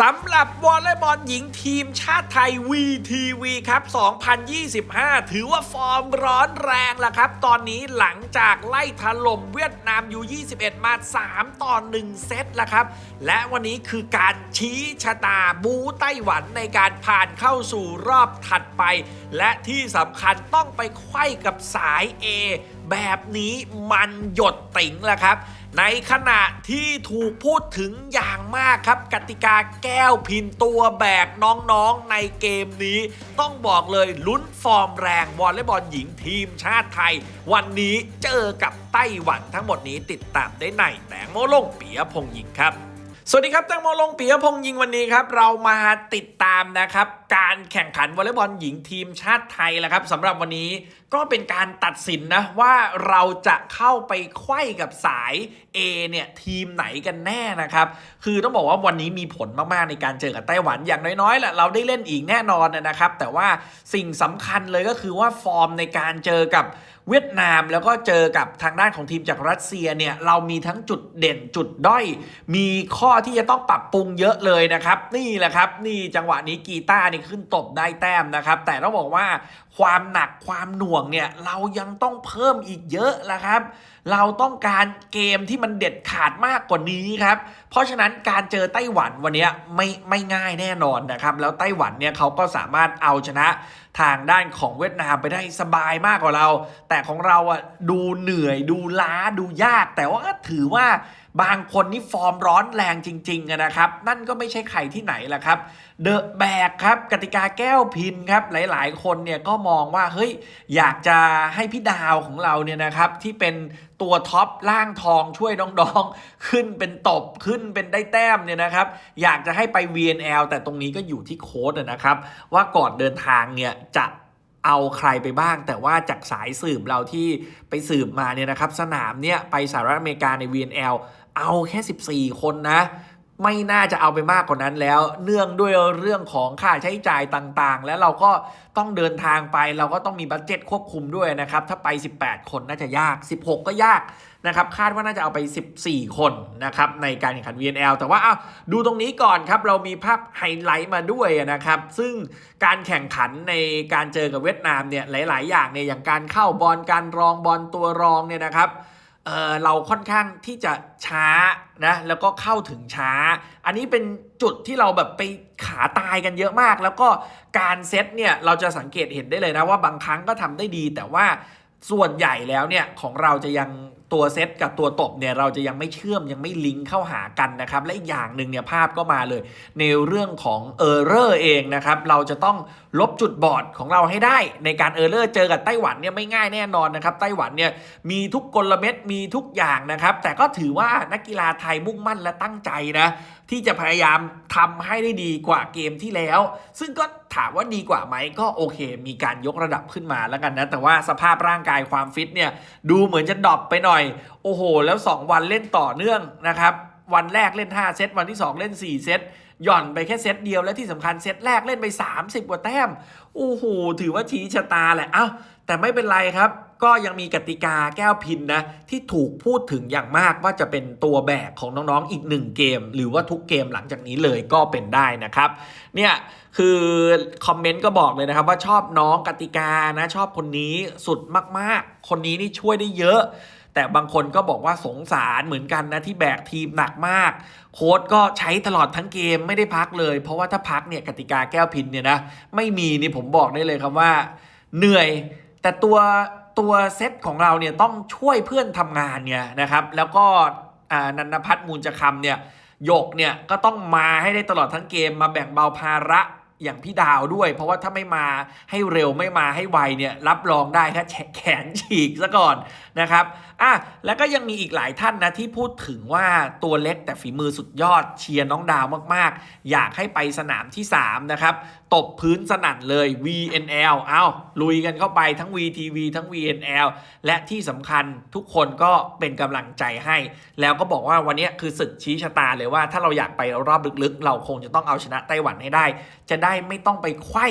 สำหรับวอลเลย์บอลหญิงทีมชาติไทย VTV ครับ 2025 ถือว่าฟอร์มร้อนแรงละครับ ตอนนี้หลังจากไล่ถล่มเวียดนามยู21 มา 3 ต่อ 1 เซตละครับ และวันนี้คือการชี้ชะตาบูไต้หวันในการผ่านเข้าสู่รอบถัดไป และที่สำคัญต้องไปไขว้กับสาย A แบบนี้มันหยดติ๋งละครับ ในขณะที่ถูกพูดถึงอย่างมากครับ กติกาแก้วพินตัวแบกน้องๆในเกมนี้ ต้องบอกเลยลุ้นฟอร์มแรงวอลเลย์บอลหญิงทีมชาติไทย วันนี้เจอกับไต้หวันทั้งหมดนี้ติดตามได้ในแตงโมลงเปียพงษ์หญิงครับ สวัสดีครับแตงโมลงปียพงษ์ยิงวันนี้ครับ เรามาติดตามนะครับ การแข่งขันวอลเลย์บอลหญิงทีมชาติไทยแหละครับสำหรับวันนี้ก็เป็นการตัดสินนะ ว่าเราจะเข้าไปไขว้กับสาย A เนี่ยทีมไหนกันแน่นะครับ คือต้องบอกว่าวันนี้มีผลมาก ๆ ในการเจอกับไต้หวันอย่างน้อยๆแหละเราได้เล่นอีกแน่นอนนะครับ แต่ว่าสิ่งสำคัญเลยก็คือว่าฟอร์มในการเจอกับ เวียดนามแล้วก็เจอกับทางด้านของทีมจากรัสเซียเนี่ยเรามีทั้งจุดเด่นจุดด้อย มีข้อที่จะต้องปรับปรุงเยอะเลยนะครับ นี่แหละครับ นี่จังหวะนี้กีตาร์นี่ขึ้นตบได้แต้มนะครับ แต่ต้องบอกว่าความหนักความหน่วงเนี่ยเรายังต้องเพิ่มอีกเยอะละครับ เราต้องการเกมที่มันเด็ดขาดมากกว่านี้ครับ เพราะฉะนั้นการเจอไต้หวันวันนี้ไม่ไม่ง่ายแน่นอนนะครับ แล้วไต้หวันเนี่ยเขาก็สามารถเอาชนะทางด้านของเวียดนามไปได้สบายมากกว่าเรา แต่ของเราอะดูเหนื่อยดูล้าดูยาก แต่ว่าถือว่า บางคนนี่ฟอร์มร้อนแรงจริงๆนะครับ นั่นก็ไม่ใช่ใครที่ไหนล่ะครับ เดอะแบกครับกติกาแก้วพินครับ หลายๆ คนเนี่ยก็มองว่าเฮ้ยอยากจะให้พี่ดาวของเราเนี่ยนะครับที่เป็นตัวท็อปล่างทองช่วยน้องๆ ขึ้นเป็นตบขึ้นเป็นได้แต้มเนี่ยนะครับ อยากจะให้ไป VNL แต่ตรงนี้ก็อยู่ที่โค้ดนะครับ ว่าก่อนเดินทางเนี่ยจะเอาใครไปบ้าง แต่ว่าจากสายสืบเราที่ไปสืบมาเนี่ยนะครับ สนามเนี่ยไปสหรัฐอเมริกาใน VNL เอาแค่ 14 คนนะ ไม่น่าจะเอาไปมากกว่านั้นแล้ว เนื่องด้วยเรื่องของค่าใช้จ่ายต่างๆ แล้วเราก็ต้องเดินทางไป เราก็ต้องมีบัตเจ็ตควบคุมด้วยนะครับ ถ้าไป 18 คนน่าจะยาก 16 ก็ยากนะครับ คาดว่าน่าจะเอาไป 14 คนนะครับในการแข่งขัน VNL แต่ว่าเอาดูตรงนี้ก่อนครับ เรามีภาพไฮไลท์มาด้วยนะครับ ซึ่งการแข่งขันในการเจอกับเวียดนามเนี่ยหลาย ๆ อย่างเนี่ยอย่างการเข้าบอลการรองบอลตัวรองเนี่ยนะครับ เออเราค่อนข้างที่จะช้านะแล้วก็เข้าถึงช้า อันนี้เป็นจุดที่เราแบบไปขาตายกันเยอะมาก แล้วก็การเซตเนี่ยเราจะสังเกตเห็นได้เลยนะว่าบางครั้งก็ทำได้ดีแต่ว่า ส่วนใหญ่แล้วเนี่ยของเราจะยังตัวเซตกับตัวตบเนี่ยเราจะยังไม่เชื่อมยังไม่ลิงก์เข้าหากันนะครับ และอีกอย่างหนึ่งเนี่ยภาพก็มาเลย ในเรื่องของเออร์เรอร์เองนะครับ เราจะต้องลบจุดบอดของเราให้ได้ในการเออร์เรอร์เจอกับไต้หวันเนี่ยไม่ง่ายแน่นอนนะครับ ไต้หวันเนี่ยมีทุกกลเม็ดมีทุกอย่างนะครับ แต่ก็ถือว่านักกีฬาไทยมุ่งมั่นและตั้งใจนะที่จะพยายามทำให้ได้ดีกว่าเกมที่แล้ว ซึ่งก็ ถามว่าดีกว่าไหมก็โอเค มีการยกระดับขึ้นมาแล้วกันนะ แต่ว่าสภาพร่างกายความฟิตเนี่ย ดูเหมือนจะดรอปไปหน่อย โอ้โห แล้ว 2 วันเล่นต่อเนื่องนะครับ วันแรกเล่น 5 เซต วันที่ 2 เล่น 4 เซตหย่อนไปแค่เซตเดียวและที่สำคัญเซตแรกเล่นไป 30 กว่าแต้ม โอ้โห ถือว่าชี้ชะตาแหละ เอ้า แต่ไม่เป็นไรครับ ก็ยังมีกติกาแก้วพินนะ ที่ถูกพูดถึงอย่างมากว่าจะเป็นตัวแบกของน้องๆอีกหนึ่งเกม หรือว่าทุกเกมหลังจากนี้เลยก็เป็นได้นะครับ เนี่ยคือคอมเมนต์ก็บอกเลยนะครับ ว่าชอบน้องกติกานะชอบคนนี้สุดมากๆ คนนี้นี่ช่วยได้เยอะแต่บางคนก็บอกว่าสงสารเหมือนกันนะที่แบกทีมหนักมาก โค้ดก็ใช้ตลอดทั้งเกมไม่ได้พักเลย เพราะว่าถ้าพักเนี่ยกติกาแก้วพินเนี่ยนะไม่มีนี่ผมบอกได้เลยครับว่า เหนื่อย แต่ตัวตัวเซตของเราเนี่ยต้องช่วยเพื่อนทำงานเนี่ยนะครับ แล้วก็นันพัฒน์มูลจะคำเนี่ยหยกเนี่ยก็ต้องมาให้ได้ตลอดทั้งเกมมาแบ่งเบาภาระ อย่างพี่ดาวด้วย เพราะว่าถ้าไม่มาให้เร็วไม่มาให้ไวเนี่ยรับรองได้แค่แขนฉีกซะก่อนนะครับอะแล้วก็ยังมีอีกหลายท่านนะที่พูดถึงว่าตัวเล็กแต่ฝีมือสุดยอดเชียร์น้องดาวมากๆ อยากให้ไปสนามที่ 3 นะครับ ตบพื้นสนั่นเลย VNL เอาลุยกันเข้าไปทั้ง VTV ทั้ง VNL และที่สำคัญทุกคนก็เป็นกำลังใจให้ แล้วก็บอกว่าวันนี้คือศึกชี้ชะตาเลยว่าถ้าเราอยากไปรอบลึกๆ เราคงจะต้องเอาชนะไต้หวันให้ได้จะได้ไม่ต้องไปไข้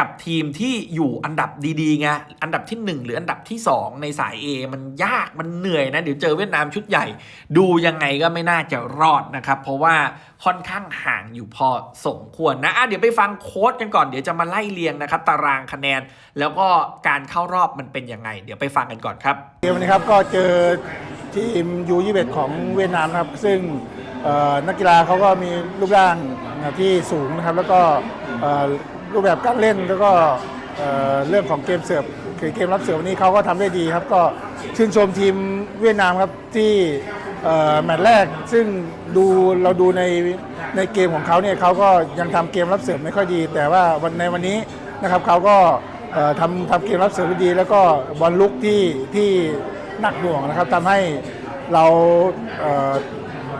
กับทีมที่อยู่อันดับดีๆไงอันดับที่ 1 หรืออันดับที่ 2 ในสาย A มันยากมันเหนื่อยนะ เดี๋ยวเจอเวียดนามชุดใหญ่ ดูยังไงก็ไม่น่าจะรอดนะครับ เพราะว่าค่อนข้างห่างอยู่พอสมควรนะะเดี๋ยวไปฟังโค้ดกันก่อนเดี๋ยวจะมาไล่เรียงนะครับ ตารางคะแนน แล้วก็การเข้ารอบมันเป็นยังไง เดี๋ยวไปฟังกันก่อนครับเกมนนี้ครับก็เจอทีมยูยี่เของเวียดนามครับ ซึ่งนักกีฬาเขาก็มีรูปร่างที่สูงนะครับแล้วก็ รูปแบบการเล่นแล้วก็เรื่องของเกมเสิร์ฟคือเกมรับเสิร์ฟวันนี้เขาก็ทำได้ดีครับ ก็ชื่นชมทีมเวียดนามครับที่แมตช์แรกซึ่งดูเราดูในในเกมของเขาเนี่ยเขาก็ยังทำเกมรับเสิร์ฟไม่ค่อยดี แต่ว่าวันในวันนี้นะครับเขาก็ทำทำเกมรับเสิร์ฟได้ดี แล้วก็บอลลุกที่ที่หนักหน่วงนะครับทำให้เรา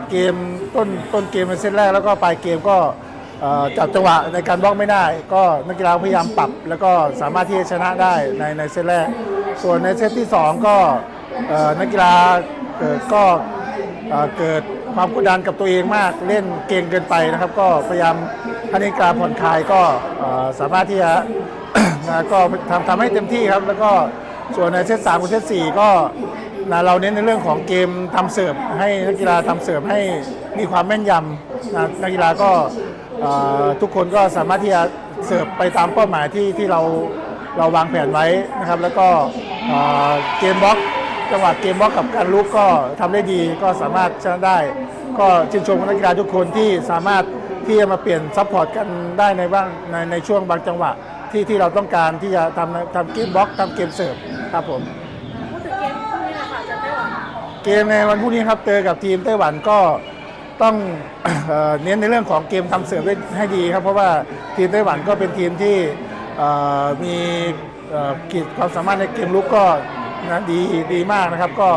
เกมต้นต้นเกมในเซตแรกแล้วก็ปลายเกมก็ จับจังหวะในการบล็อกไม่ได้ ก็นักกีฬาพยายามปรับ แล้วก็สามารถที่จะชนะได้ในในเซตแรก ส่วนในเซตที่ 2 ก็นักกีฬาก็เกิดความกดดันกับตัวเองมากเล่นเก่งเกินไปนะครับ ก็พยายามให้นักกีฬาผ่อนคลายก็สามารถที่จะก็ทำทำให้เต็มที่ครับ แล้วก็ส่วนในเซตสามกับเซตสี่ก็นะเราเน้นในเรื่องของเกมทำเสิร์ฟให้นักกีฬาทำเสิร์ฟให้มีความแม่นยำนะนักกีฬาก็ ทุกคนก็สามารถที่จะเสิร์ฟไปตามเป้าหมายที่ที่เราเราวางแผนไว้นะครับ แล้วก็เอ่อเกมบล็อกจังหวะเกมบล็อกกับการลุกก็ทำได้ดีก็สามารถชนะได้ ก็ชื่นชมนักกีฬาทุกคนที่สามารถที่จะมาเปลี่ยนซัพพอร์ตกันได้ในบ้างในในช่วงบางจังหวะที่ที่เราต้องการที่จะทำทำเกมบล็อกทำเกมเสิร์ฟครับผมพูดถึงเกมพรุ่งนี้นะคะจะไต้หวันเกมในวันพรุ่งนี้ครับเจอกับทีมไต้หวันก็ ต้องเอเน้นในเรื่องของเกมทำเสิร์ฟให้ดีครับ เพราะว่าทีมไต้หวันก็เป็นทีมที่มีขีดความสามารถในเกมลุกก็นะดีดีมากนะครับ ก็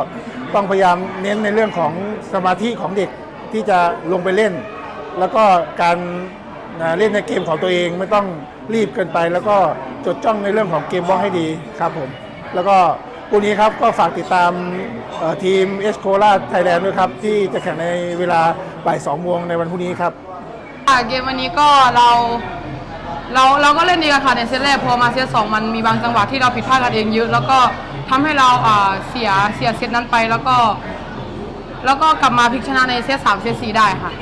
ต้องพยายามเน้นในเรื่องของสมาธิของเด็กที่จะลงไปเล่น แล้วก็การนะเล่นในเกมของตัวเองไม่ต้องรีบเกินไป แล้วก็จดจ้องในเรื่องของเกมบล็อกให้ดีครับผมแล้วก็ พรุ่งนี้ครับก็ฝากติดตามทีมเอสโคลาไทยแลนด์ด้วยครับ ที่จะแข่งในเวลาบ่าย2โมงในวันพรุ่งนี้ครับเกมวันนี้ก็เราเราเราก็เล่นดีกันค่ะในเซตแรกพอมาเซตสองมันมีบางจังหวะที่เราผิดพลาดกันเองเยอะ แล้วก็ทำให้เราเสียเสียเซตนั้นไปแล้วก็ แล้วก็กลับมาพลิกชนะในเซตสามเซตสี่ได้ค่ะ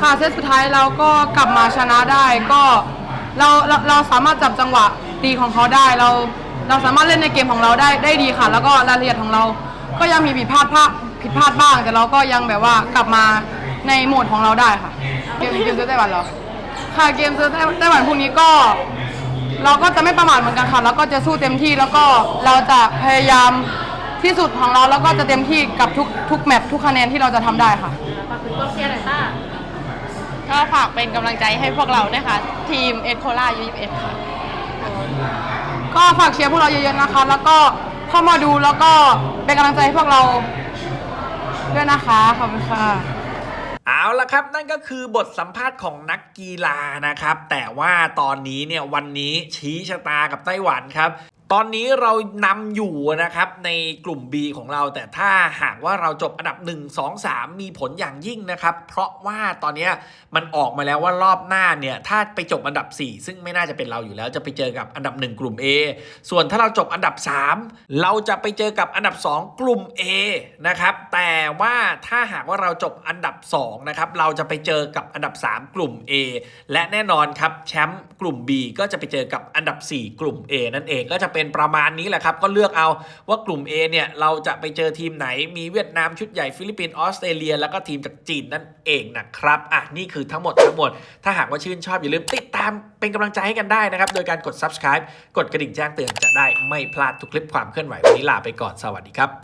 ค่ะเซตสุดท้ายเราก็กลับมาชนะได้ก็เราเราเราสามารถจับจังหวะตีของเขาได้เรา เราสามารถเล่นในเกมของเราได้ได้ดีค่ะ แล้วก็รายละเอียดของเรา ก็ยังมีผิดพลาดพลาดผิดพลาดบ้าง แต่เราก็ยังแบบว่ากลับมาในโหมดของเราได้ค่ะ เกมเกมเซตไต้หวันเหรอค่ะเกมเซตไต้หวันพรุ่งนี้ก็ เราก็จะไม่ประมาทเหมือนกันค่ะ แล้วก็จะสู้เต็มที่แล้วก็เราจะพยายามที่สุดของเราแล้วก็จะเต็มที่กับทุกทุกแมตช์ทุกคะแนนที่เราจะทำได้ค่ะ ฝากถึงกองเชียร์หน่อยต้าก็ฝากเป็นกำลังใจให้พวกเราด้วยค่ะทีมเอ็กโคล่ายูยี่เอ็ดค่ะ ก็ฝากเชียร์พวกเราเยอะๆนะคะ แล้วก็เข้ามาดูแล้วก็เป็นกำลังใจให้พวกเราด้วยนะคะขอบคุณค่ะ เอาละครับนั่นก็คือบทสัมภาษณ์ของนักกีฬานะครับ แต่ว่าตอนนี้เนี่ยวันนี้ชี้ชะตากับไต้หวันครับ ตอนนี้เรานำอยู่นะครับในกลุ่ม B ของเรา แต่ถ้าหากว่าเราจบอันดับ 1 2 3 มีผลอย่างยิ่งนะครับ เพราะว่าตอนนี้มันออกมาแล้วว่ารอบหน้าเนี่ย ถ้าไปจบอันดับ 4 ซึ่งไม่น่าจะเป็นเราอยู่แล้ว จะไปเจอกับอันดับ 1 กลุ่ม A ส่วนถ้าเราจบอันดับ 3 เราจะไปเจอกับอันดับ 2 กลุ่ม A นะครับแต่ว่าถ้าหากว่าเราจบอันดับ2นะครับเราจะไปเจอกับอันดับ 3 กลุ่ม A และแน่นอนครับแชมป์กลุ่ม B ก็จะไปเจอกับอันดับ 4 กลุ่ม A นั่นเองก็จะเป็นประมาณนี้แหละครับ ก็เลือกเอาว่ากลุ่ม A เนี่ยเราจะไปเจอทีมไหน มีเวียดนามชุดใหญ่ฟิลิปปินส์ออสเตรเลีย แล้วก็ทีมจากจีนนั่นเองนะครับอะนี่คือทั้งหมดทั้งหมด ถ้าหากว่าชื่นชอบอย่าลืมติดตามเป็นกำลังใจให้กันได้นะครับ โดยการกด subscribe กดกระดิ่งแจ้งเตือนจะได้ไม่พลาดทุกคลิปความเคลื่อนไหววันนี้ลาไปก่อนสวัสดีครับ